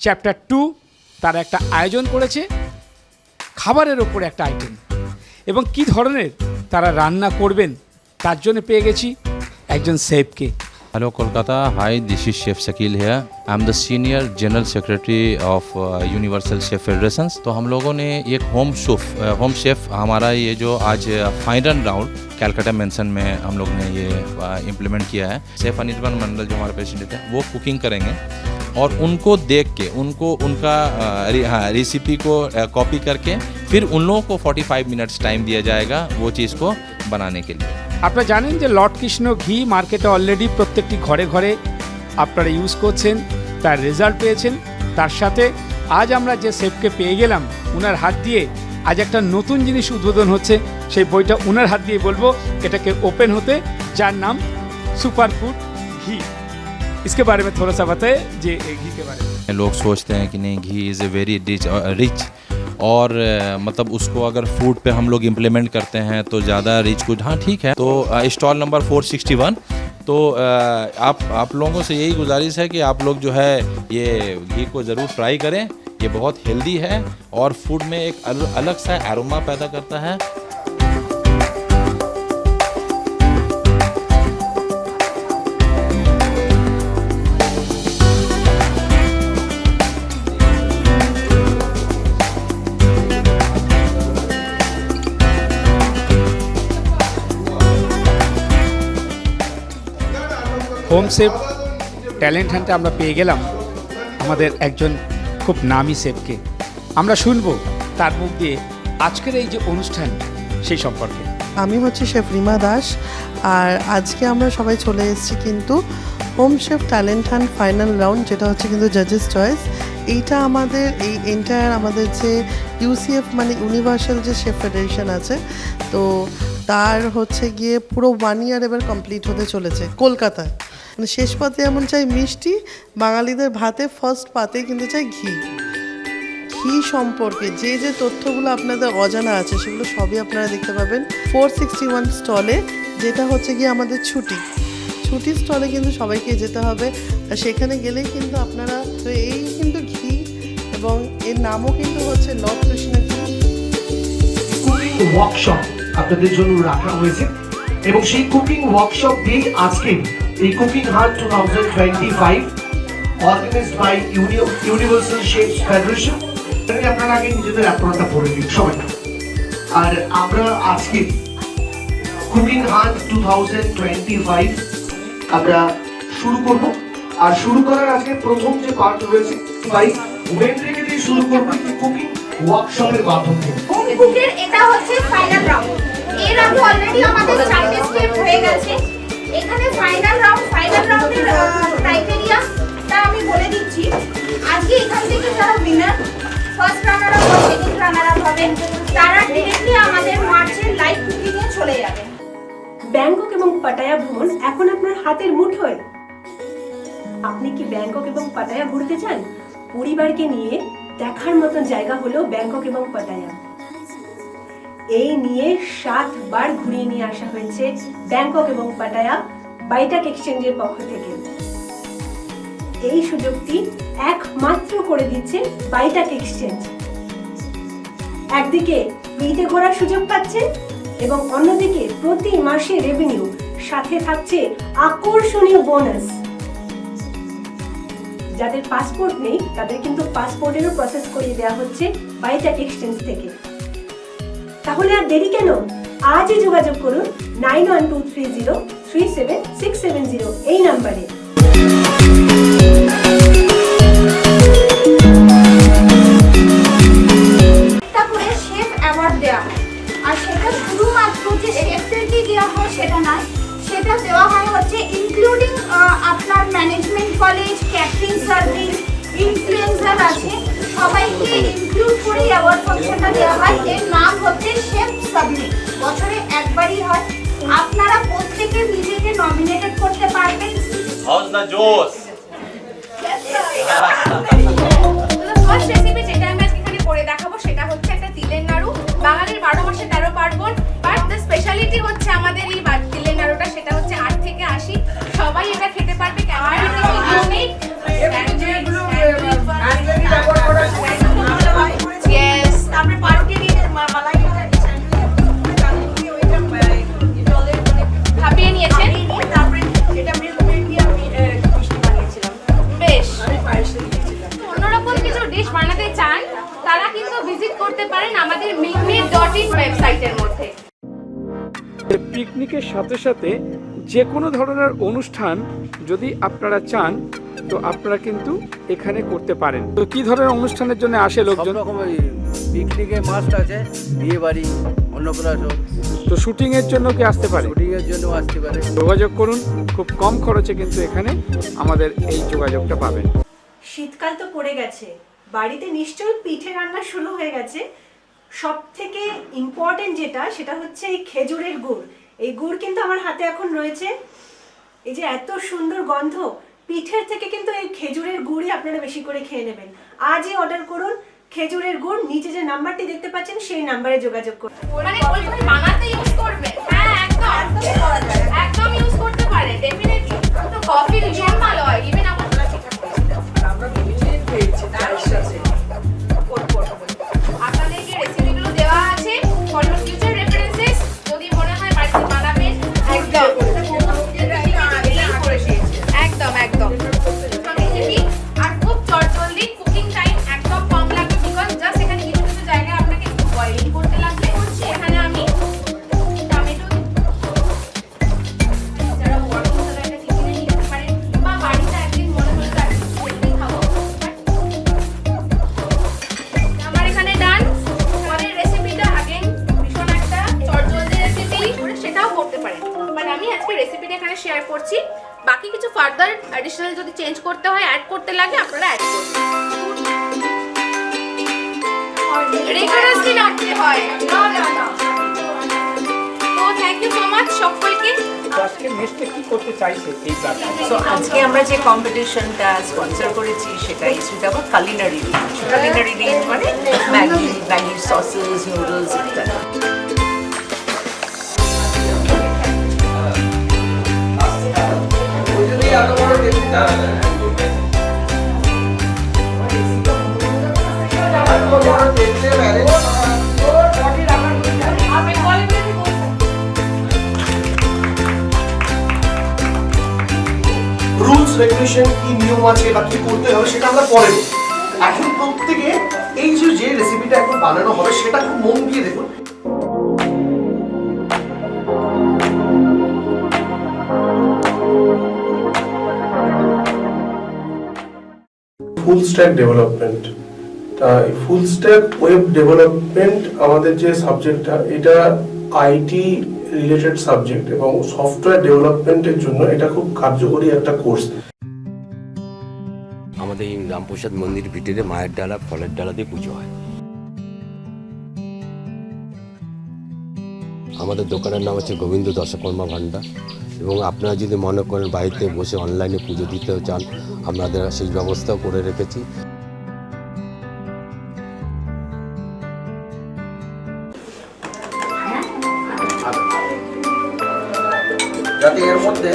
Chapter two তারা একটা আয়োজন করেছে খাবারের ওপরে একটা আইটেম এবং কি ধরনের তারা রান্না করবেন তার জন্য পেয়ে গেছি একজন শেফকে Hello Kolkata. Hi, this is Chef Shakil here. I'm the senior general secretary of uh, Universal Chef Federations. तो हम लोगों ने एक होम शेफ होम शेफ हमारा ये जो आज फाइनल राउंड कैलकाटा मेंशन में हम लोग ने ये इम्प्लीमेंट किया है शेफ अनिर्बन मंडल जो हमारे प्रेसिडेंट है वो कुकिंग करेंगे और उनको देख के उनको उनका अ, रि- हाँ रेसिपी को कॉपी करके फिर उन लोगों को 45 मिनट्स टाइम दिया जाएगा वो चीज़ को बनाने के लिए আপনারা জানেন যে লর্ড কৃষ্ণ ঘি মার্কেটে অলরেডি প্রত্যেকটি ঘরে ঘরে আপনারা ইউজ করছেন তার রেজাল্ট পেয়েছেন তার সাথে আজ আমরা যে শেফকে পেয়ে গেলাম উনার হাত দিয়ে আজ একটা নতুন জিনিস উদ্বোধন হচ্ছে সেই বইটা উনার হাত দিয়ে বলবো এটাকে ওপেন হতে যার নাম सुपर फूड घी इसके बारे में थोड़ा सा बताए जी घी के बारे में। लोग सोचते हैं कि नहीं घी is a very rich rich और मतलब उसको अगर फ़ूड पे हम लोग इम्प्लीमेंट करते हैं तो ज़्यादा रिच कुछ हाँ ठीक है। तो स्टॉल नंबर 461 तो अ, आप आप लोगों से यही गुजारिश है कि आप लोग जो है ये घी को ज़रूर ट्राई करें। ये बहुत हेल्दी है और फ़ूड में एक अल- अलग सा एरोमा पैदा करता है। হোম সেফ ট্যালেন্ট হান্টে আমরা পেয়ে গেলাম আমাদের একজন খুব নামি শেফকে আমরা শুনব তার মুখ দিয়ে আজকের এই যে অনুষ্ঠান সেই সম্পর্কে। আমি হচ্ছি শেফ রিমা দাস আর আজকে আমরা সবাই চলে এসেছি কিন্তু home chef talent hunt final round, যেটা হচ্ছে কিন্তু জাজেস চয়েস। এইটা আমাদের, এই এন্টায়ার আমাদের যে ইউসিএফ মানে ইউনিভার্সাল যে শেফ ফেডারেশন আছে, তো তার হচ্ছে গিয়ে পুরো ওয়ান ইয়ার এবার কমপ্লিট হতে চলেছে, কলকাতায়। মানে শেষ পাতে এমন চাই মিষ্টি, বাঙালিদের ভাতে ফার্স্ট পাতে কিন্তু চাই ঘি। ঘি সম্পর্কে যে যে তথ্যগুলো আপনাদের অজানা আছে সেগুলো সবই আপনারা দেখতে পাবেন ফোর সিক্সটি ওয়ান স্টলে, যেটা হচ্ছে গিয়ে আমাদের ছুটি। ছুটি স্টলে কিন্তু সবাইকে যেতে হবে। আর সেখানে গেলেই কিন্তু আপনারা, তো এই কিন্তু ঘি এবং এর নামও কিন্তু হচ্ছে লর্ড কৃষ্ণ ঘি ওয়ার্কশপ আপনাদের জন্য রাখা হয়েছে। এবং সেই কুকিং ওয়ার্কশপ দিয়ে আজকে এই কুকিং হাট two thousand twenty five organised by universal chef federation আপনারা আগে নিজেদের অ্যাপ্রনটা পড়ে দিন সবাই। আর আমরা আজকে কুকিং হাট টু থাউজেন্ড টোয়েন্টি ফাইভ আমরা শুরু করব। আর শুরু করার আজকে প্রথম যে পার্ট রয়েছে ভাই ওয়েব থেকে দিয়ে শুরু করব কুকিং ওয়ার্কশপের মাধ্যমে। এটা হচ্ছে ফাইনাল রাউন্ড এর আগে অলরেডি আমাদের চারটে স্টেপ হয়ে গেছে। এখানে ফাইনাল রাউন্ড ফাইনাল রাউন্ডের ক্রাইটেরিয়া তা আমি বলে দিচ্ছি। আজকে এখান থেকে যারা উইনার ফার্স্ট রানার আপ বা সেকেন্ড রানার আপ হবেন তারা ডিরেক্টলি আমাদের মার্চের লাইভ কুকিং এ চলে যাবেন ব্যাংকক এবং পাটায়া ভ্রমণ এখন আপনার হাতের মুঠোয় আপনি কি ব্যাংকক এবং পাটায়া ঘুরতে চান? পরিবারকে নিয়ে দেখার মতন জায়গা হলো ব্যাংকক এবং পাটায়া। এই নিয়ে সাতবার ঘুরিয়ে নিয়ে আসা হয়েছে ব্যাংকক এবং পাটায়া বাইটাক এক্সচেঞ্জের পক্ষ থেকে। এই সুযোগটি একমাত্র করে দিচ্ছে বাইটাক এক্সচেঞ্জ। একদিকে ফ্রিতে ঘোরার সুযোগ পাচ্ছেন এবং অন্যদিকে প্রতি মাসে রেভিনিউ সাথে থাকছে আকর্ষণীয় বোনাস যাদের পাসপোর্ট নেই, তাদের কিন্তু পাসপোর্টেরও প্রসেস করিয়ে দেওয়া হচ্ছে বাইটাক এক্সচেঞ্জ থেকে। তাহলে আর দেরি কেন? আজই যোগাযোগ করুন nine one two three zero three seven six seven zero এই নাম্বারে। অ্যাওয়ার্ড দেওয়া হয়। আর সেটা যে দেওয়া হয় সেটা নয়, সেটা দেওয়া হয় হচ্ছে ইনক্লুডিং আপনার management college catering service influencer আছে। সবাইকে ইনক্লুড করে অ্যাওয়ার্ড ফাংশনটা দেওয়া হয়। এর নাম হচ্ছে শেফ সাবমিট বছরে একবারই হয়। আপনারা প্রত্যেকে নিজেকে নমিনেটেড করতে পারবেন। ফার্স্ট রেসিপি যেটা আমি আজকে এখানে করে দেখাবো সেটা হচ্ছে একটা তিলের নাড়ু। বাঙালির বারো মাসে তেরো পার্বণ বাট দ্য স্পেশালিটি হচ্ছে আমাদের এই তিলের নাড়ুটা সেটা হচ্ছে আট থেকে আশি। সবাই এটা খেতে পারবে ক্যামেরা ডিশ বানাতে চান তারা কিন্তু ভিজিট করতে পারেন আমাদের মিকমির ডট ইন ওয়েবসাইটের মধ্যে। পিকনিকের সাথে সাথে যে কোনো ধরনের অনুষ্ঠান যদি আপনারা চান তো আপনারা কিন্তু এখানে করতে পারেন। তো কি ধরনের অনুষ্ঠানের জন্য আসে লোকজন? পিকনিকে মাস্ট আছে বিয়ে বাড়ি অন্নপ্রাশন। তো শুটিং এর জন্য কি আসতে পারে? শুটিং এর জন্য আসতে পারে। যোগাযোগ করুন খুব কম খরচে কিন্তু এখানে আমাদের এই যোগাযোগটা পাবেন। শীতকাল তো পড়ে গেছে বাড়িতে নিশ্চয়ই পিঠে রান্না শুরু হয়ে গেছে। সব থেকে ইম্পর্টেন্ট যেটা সেটা হচ্ছে এই খেজুরের গুড়। এই গুড় কিন্তু আমার হাতে এখন রয়েছে। এই যে এত সুন্দর গন্ধ পিঠের থেকে কিন্তু এই খেজুরের গুড়ই আপনারা বেশি করে খেয়ে নেবেন। আজই অর্ডার করুন খেজুরের গুড় নিচে যে নাম্বারটি দেখতে পাচ্ছেন সেই নাম্বারে যোগাযোগ করুন। মানে বানাতে ইউজ করবে। হ্যাঁ একদম। একদম ইউজ করতে পারে ডেফিনেটলি তো কফি ভীষণ ভালো হয় Brasil. স্পন্সর করেছি সেটা উইথ আবার কালিনারি রেঞ্জ কালিনারি রেঞ্জ মানে ম্যাগি ম্যাগি সসেস নুডলস ইত্যাদি রুলস রেগুলেশন কি নিয়ম আছে বা কি করতে হবে সেটা আমরা পরে এখন প্রত্যেকে এই যে যে রেসিপিটা এখন বানানো হবে সেটা খুব মন দিয়ে দেখুন। ফুল স্ট্যাক ডেভেলপমেন্ট তা ফুল স্ট্যাক ওয়েব ডেভেলপমেন্ট আমাদের যে সাবজেক্টটা এটা আইটি রিলেটেড সাবজেক্ট এবং সফটওয়্যার ডেভেলপমেন্টের জন্য এটা খুব কার্যকরী একটা কোর্স রামপ্রসাদ মন্দির ভিতরে মায়ের ডালা, ফলের ডালা দিয়ে পুজো হয়। আমাদের দোকানের নাম হচ্ছে গোবিন্দ দশকর্মা ভান্ডার এবং আপনারা যদি মনে করেন বাড়িতে বসে অনলাইনে পুজো দিতে চান আপনাদের সেই ব্যবস্থাও করে রেখেছি। যাতে এর মধ্যে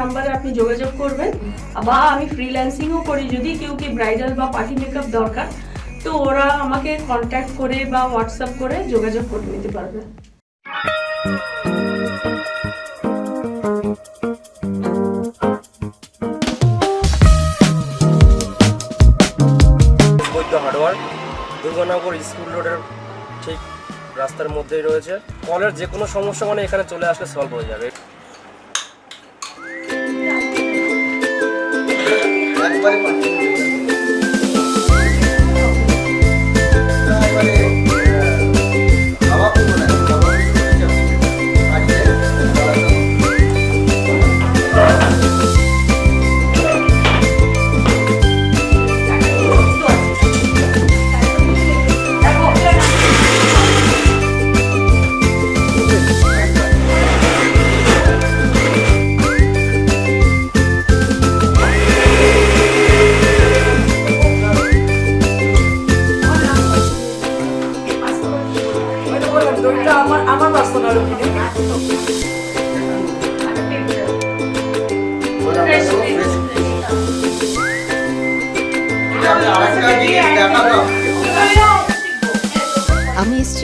নাম্বারে আপনি যোগাযোগ করবেন। বা আমি ফ্রিল্যান্সিংও করি, যদি কেউ কি ব্রাইডাল বা পার্টি মেকআপ দরকার, তো ওরা আমাকে কন্ট্যাক্ট করে বা হোয়াটসঅ্যাপ করে যোগাযোগ করে নিতে পারবে। দুর্গানগর স্কুল রোডের ঠিক রাস্তার মধ্যেই রয়েছে। কলের যে কোনো সমস্যা মানে এখানে চলে আসলে সলভ হয়ে যাবে।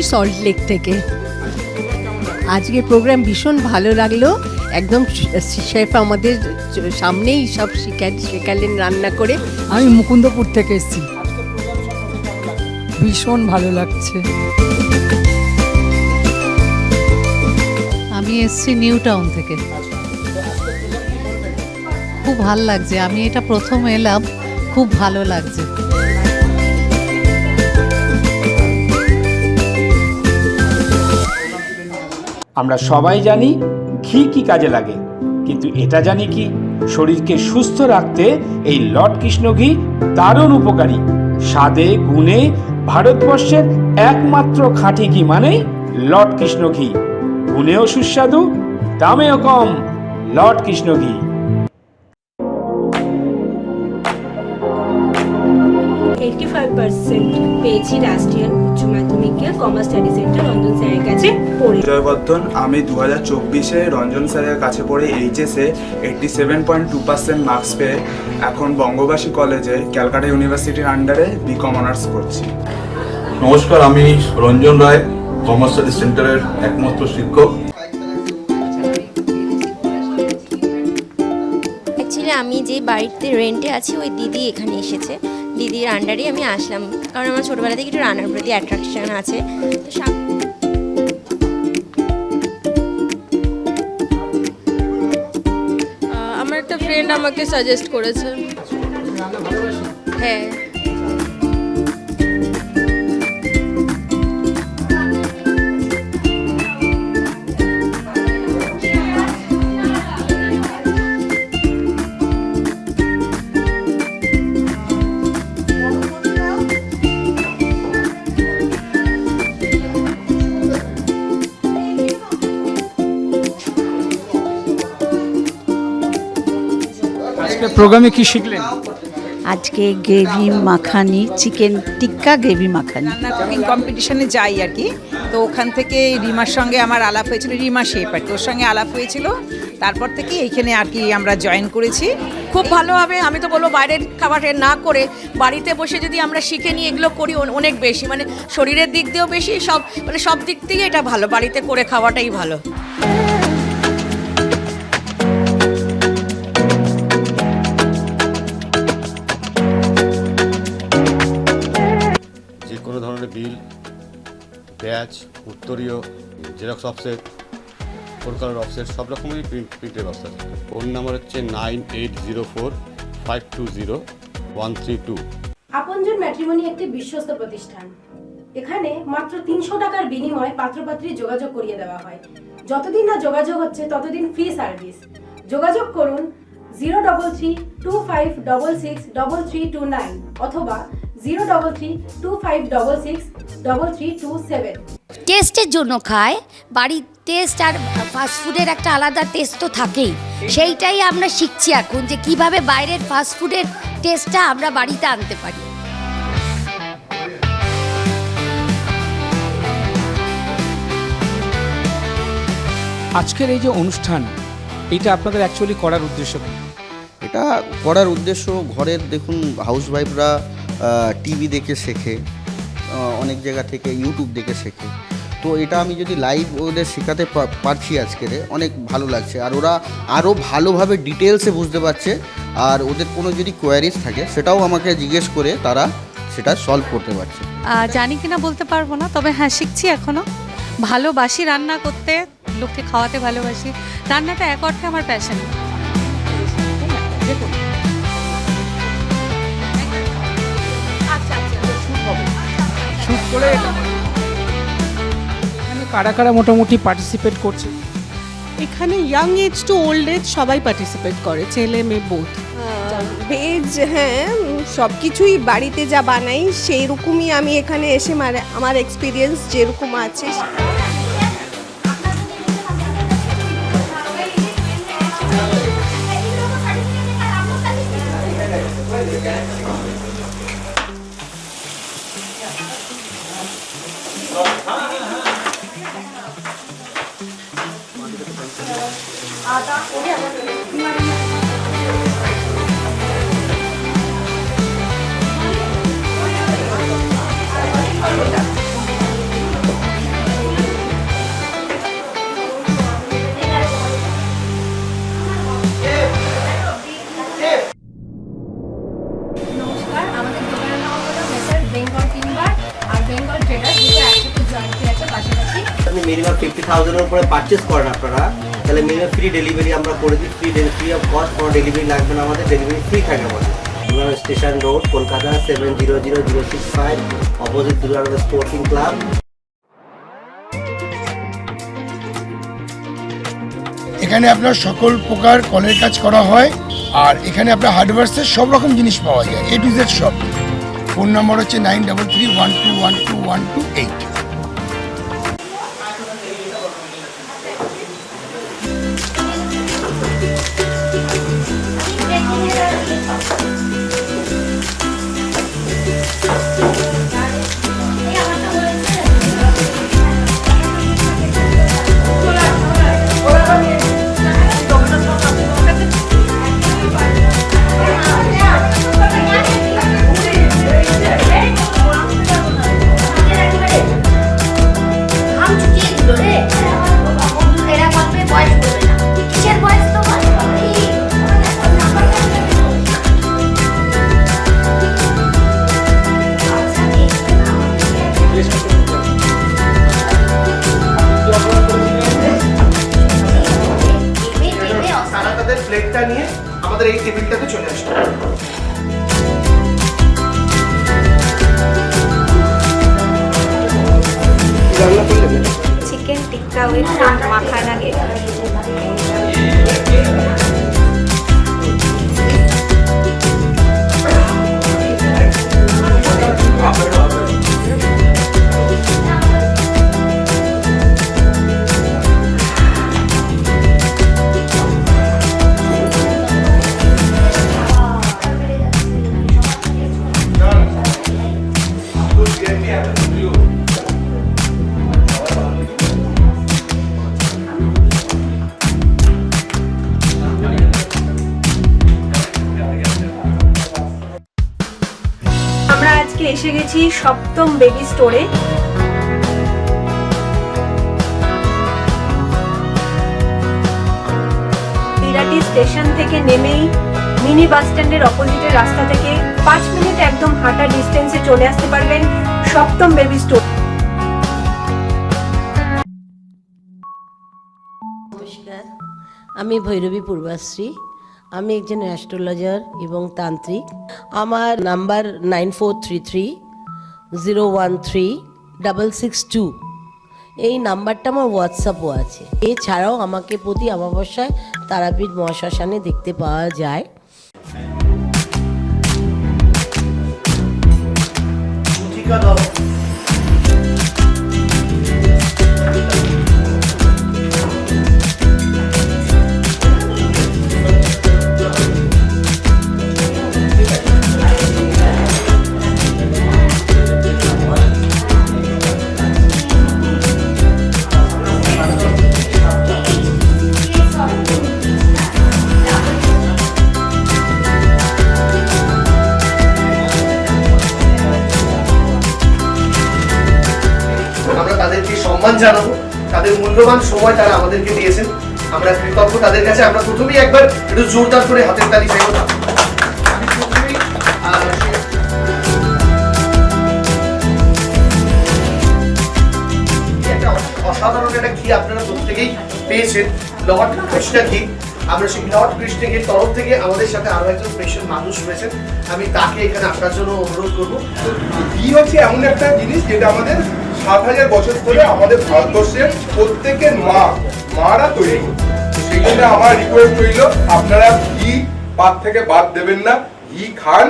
সল্ট লেক থেকে। আজকের প্রোগ্রাম ভীষণ ভালো লাগল। একদম শেফ আমাদের সামনেই সব শিখা- শেখালেন রান্না করে। আমি মুকুন্দপুর থেকে এসেছি। ভীষণ ভালো লাগছে। আমি এসেছি নিউ টাউন থেকে। খুব ভালো লাগছে। আমি এটা প্রথম এলাম। খুব ভালো লাগছে। আমরা সবাই জানি ঘি কি কাজে লাগে। কিন্তু এটা জানি কি? শরীরকে সুস্থ রাখতে এই লর্ড কৃষ্ণ ঘি দারুণ উপকারী। স্বাদে, গুণে ভারতবর্ষের একমাত্র খাঁটি ঘি মানেই লর্ড কৃষ্ণ ঘি। গুণেও সুস্বাদু, দামেও কম, লর্ড কৃষ্ণ ঘি। পার্সেন্ট পেয়েছি রাষ্ট্রীয় উচ্চ মাধ্যমিকে কমার্স স্টাডি সেন্টার রঞ্জন স্যারের কাছে পড়ে। জয়বর্ধন আমি দু হাজার চব্বিশে রঞ্জন স্যারের কাছে পড়ে এইচএসে eighty seven point two percent marks পেয়ে এখন বঙ্গবাসী কলেজে ক্যালকাটা ইউনিভার্সিটির আন্ডারে বিকম অনার্স করছি। নমস্কার আমি রঞ্জন রায় কমার্স স্টাডি সেন্টারের একমাত্র শিক্ষক। অ্যাকচুয়ালি আমি যে বাড়িতে রেন্টে আছি ওই দিদি এখানে এসেছে। দিদির আন্ডারেই আমি আসলাম। কারণ আমার ছোটোবেলা থেকে একটু রান্নার প্রতি অ্যাট্রাকশন আছে। তো আমার একটা ফ্রেন্ড আমাকে সাজেস্ট করেছে। হ্যাঁ। প্রোগ্রামে কি শিখলেন? আজকে gravy makhani chicken tikka gravy makhani. Cooking কম্পিটিশনে যাই আর কি। তো ওখান থেকে রিমার সঙ্গে আমার আলাপ হয়েছিল রিমা শেপ আর কি ওর সঙ্গে আলাপ হয়েছিল। তারপর থেকে এইখানে আর কি আমরা জয়েন করেছি। খুব ভালো হবে আমি তো বলব বাইরের খাবার না করে বাড়িতে বসে যদি আমরা শিখে নিই এগুলো করি অনেক বেশি। মানে শরীরের দিক দিয়েও বেশি সব মানে সব দিক থেকে এটা ভালো বাড়িতে করে খাওয়াটাই ভালো। ব্যাচ উত্তরীয় xerox offset four colour offset সব রকমেরই প্রিন্ট প্রিন্টের ব্যবস্থা আছে। ফোন নাম্বার হচ্ছে nine eight zero four, five two zero, one three two. Aponjon matrimony একটি বিশ্বস্ত প্রতিষ্ঠান। এখানে মাত্র তিনশো টাকার বিনিময়ে পাত্রপাত্রী যোগাযোগ করিয়ে দেওয়া হয়। যতদিন না যোগাযোগ হচ্ছে, ততদিন ফ্রি সার্ভিস যোগাযোগ করুন zero double three two five double six double three two nine অথবা zero double three two five double six double three two seven. টেস্টের জন্য খায়। বাড়ির টেস্ট আর ফাস্টফুডের একটা আলাদা টেস্ট তো থাকেই। সেইটাই আমরা শিখছি এখন যে কীভাবে বাইরের ফাস্টফুডের টেস্টটা আমরা বাড়িতে আনতে পারি। আজকের এই যে অনুষ্ঠান এটা আপনাদের অ্যাকচুয়ালি করার উদ্দেশ্য কি? এটা করার উদ্দেশ্য ঘরের দেখুন হাউসওয়াইফরা টিভি দেখে শেখে অনেক জায়গা থেকে ইউটিউব দেখে শেখে। তো এটা আমি যদি লাইভ ওদের শেখাতে পারছি আজকের অনেক ভালো লাগছে। আর ওরা আরও ভালোভাবে ডিটেলসে বুঝতে পারছে। আর ওদের কোনো যদি কোয়ারিজ থাকে সেটাও আমাকে জিজ্ঞেস করে তারা সেটা সলভ করতে পারছে। জানি কিনা বলতে পারব না তবে হ্যাঁ শিখছি এখনও। ভালোবাসি রান্না করতে লোককে খাওয়াতে ভালোবাসি। রান্নাটা এক অর্থে আমার প্যাশন শুট করে এখানে কারা কারা মোটামুটি পার্টিসিপেট করছে? এখানে young age to old age সবাই পার্টিসিপেট করে ছেলে মেয়ে বোধ ভেজ হ্যাঁ সব কিছুই বাড়িতে যা বানাই সেই রকমই আমি এখানে এসে মানে আমার এক্সপিরিয়েন্স যেরকম আছে পারচেস করেন আপনারা, তাহলে মিনিমাম ফ্রি ডেলিভারি আমরা করে দিই। ফ্রি ফ্রি অফ কস্ট কোনো ডেলিভারি লাগবে না আমাদের ডেলিভারি ফ্রি থাকে আমাদের। Station road, Kolkata seven zero zero zero six five opposite Durga sporting club এখানে আপনার সকল প্রকার কলের কাজ করা হয়, আর এখানে আপনার হার্ডওয়্যার্সের সব রকম জিনিস পাওয়া যায় এ টু জেড সব ফোন নম্বর হচ্ছে nine double three one two one two one two eight আজকে এসে গেছি সপ্তম বেবি স্টোরে বিরাটি স্টেশন থেকে নেমেই মিনি বাস স্ট্যান্ডের অপোজিটের রাস্তা থেকে পাঁচ মিনিট একদম হাঁটা ডিস্টেন্সে চলে আসতে পারবেন সপ্তম বেবি স্টোর নমস্কার, আমি ভৈরবী পূর্বাশ্রী। আমি একজন অ্যাস্ট্রোলজার এবং তান্ত্রিক। আমার number nine four three three zero one three double six two. এই নাম্বারটা আমার হোয়াটসঅ্যাপও আছে। এছাড়াও আমাকে প্রতি অমাবস্যায় তারাপীঠ মহাশ্মশানে দেখতে পাওয়া যায়। ঠিক দাও সময় তারা আমাদেরকে দিয়েছেন। আমরা কৃতজ্ঞ তাদের কাছে। আমরা প্রথমেই একবার একটু জোরদার করে হাতের তালি চাইব অসাধারণ একটা কি আপনারা পেয়েছেন। লর্ড কৃষ্ণা কি আমরা সেই লর্ড কৃষ্ণের তরফ থেকে আমাদের সাথে আরও একজন স্পেশাল মানুষ রয়েছেন। আমি তাকে এখানে আপনার জন্য অনুরোধ করব। ঘি হচ্ছে এমন একটা জিনিস যেটা আমাদের সাত হাজার বছর ধরে আমাদের ভারতবর্ষের প্রত্যেকের মা মারা তৈরি করতো সেই আমার রিকোয়েস্ট রইল আপনারা ঘি পাত থেকে বাদ দেবেন না ঘি খান।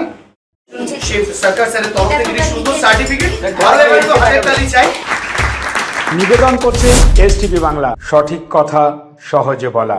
সরকার স্যারের তরফ থেকে সুন্দর সার্টিফিকেট ভালো তো হাতের তালি চাই। নিবেদন করছে এস বাংলা। সঠিক কথা সহজে বলা।